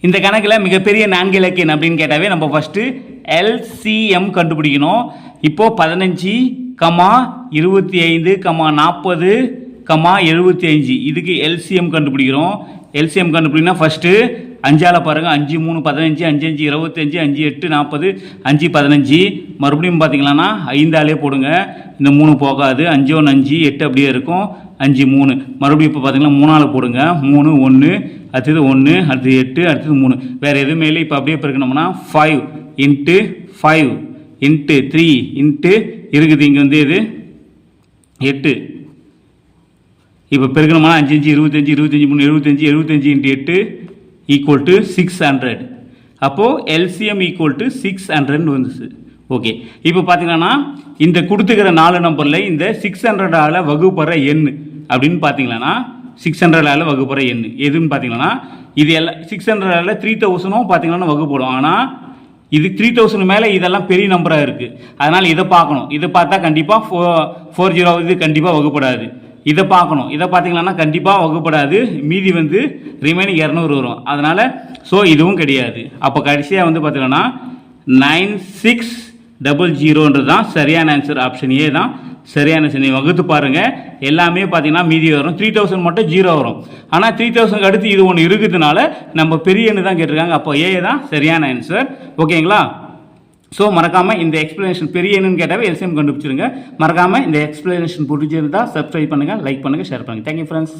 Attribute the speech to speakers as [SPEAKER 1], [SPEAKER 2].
[SPEAKER 1] இந்த கணக்கில் மிகப்பெரிய நான்கு இலக்க அப்படின்னு கேட்டாவே நம்ம ஃபஸ்ட்டு எல்சிஎம் கண்டுபிடிக்கணும். இப்போது பதினஞ்சு கமா இருபத்தி ஐந்து கமா நாற்பது கமா எழுபத்தி அஞ்சு இதுக்கு எல்சிஎம் கண்டுபிடிக்கிறோம். எல்சிஎம் கண்டுபிடினா ஃபஸ்ட்டு அஞ்சால் பாருங்கள் அஞ்சு மூணு பதினஞ்சு அஞ்சு அஞ்சு இருபத்தஞ்சு அஞ்சு எட்டு நாற்பது அஞ்சு பதினஞ்சு. மறுபடியும் பார்த்தீங்களான்னா ஐந்தாலே போடுங்க. இந்த மூணு போகாது. அஞ்சு ஒன்று அஞ்சு எட்டு அப்படியே இருக்கும். அஞ்சு மூணு. மறுபடியும் இப்போ பார்த்தீங்கன்னா மூணால் போடுங்க. மூணு ஒன்று அடுத்தது ஒன்று அடுத்தது எட்டு அடுத்தது மூணு. வேறு எதுவுமே இல்லை. இப்போ அப்படியே பெருக்கணும்னா five into five into three into இருக்குது. இங்கே வந்து இது எட்டு. இப்போ பெருக்கணுமா அஞ்சு அஞ்சு இருபத்தஞ்சி இருபத்தஞ்சி மூணு எழுபத்தஞ்சி எழுபத்தஞ்சி இன்ட்டு எட்டு. ஈக்குவல் டு சிக்ஸ் ஹண்ட்ரட் அப்போது எல்சிஎம் ஈக்குவல் டு சிக்ஸ் ஹண்ட்ரட்னு வந்துச்சு. ஓகே இப்போ பார்த்தீங்கன்னா இந்த கொடுத்துக்கிற நாலு நம்பரில் இந்த சிக்ஸ் ஹண்ட்ரடால் வகுப்படுற எண் அப்படின்னு பார்த்தீங்கன்னா சிக்ஸ் ஹண்ட்ரடால் வகுப்படுற எண் எதுன்னு பார்த்தீங்கன்னா இது எல்லாம் சிக்ஸ் ஹண்ட்ரடால் த்ரீ தௌசண்டும் பார்த்தீங்கன்னா வகுப்படும். ஆனால் இது த்ரீ தௌசண்ட் மேலே இதெல்லாம் பெரிய நம்பராக இருக்குது அதனால் இதை பார்க்கணும். இதை பார்த்தா கண்டிப்பாக ஃபோ ஃபோர் ஜீரோ இது கண்டிப்பாக வகுப்படாது. இதை பார்க்கணும். இதை பார்த்தீங்கன்னா கண்டிப்பாக வகுப்படாது. மீதி வந்து ரிமைனிங் இரநூறு வரும். அதனால் ஸோ இதுவும் கிடையாது. அப்போ கடைசியாக வந்து பார்த்தீங்கன்னா நைன் சிக்ஸ் டபுள் ஜீரோன்றது தான் சரியான ஆன்சர் ஆப்ஷன் ஏ தான் சரியான ஆன்சர் நீங்கள் வகுத்து பாருங்கள் எல்லாமே பார்த்தீங்கன்னா மீதி வரும். த்ரீ தௌசண்ட் மட்டும் ஜீரோ வரும். ஆனால் த்ரீ தௌசண்ட் அடுத்து இது ஒன்று இருக்கிறதுனால நம்ம பெரியன்னு தான் கேட்டிருக்காங்க. அப்போ ஏ தான் சரியான ஆன்சர் ஓகேங்களா ஸோ மறக்காமல் இந்த எக்ஸ்ப்ளனேஷன் பெரிய என்னன்னு கேட்டாவே எல்சிஎம் கண்டுபிடிச்சிருங்க. மறக்காமல் இந்த எக்ஸ்ப்ளனேஷன் பிடிச்சிருந்தா சப்ஸ்கிரைப் பண்ணுங்கள் லைக் பண்ணுங்கள் ஷேர் பண்ணுங்கள் தேங்க்யூ ஃப்ரெண்ட்ஸ்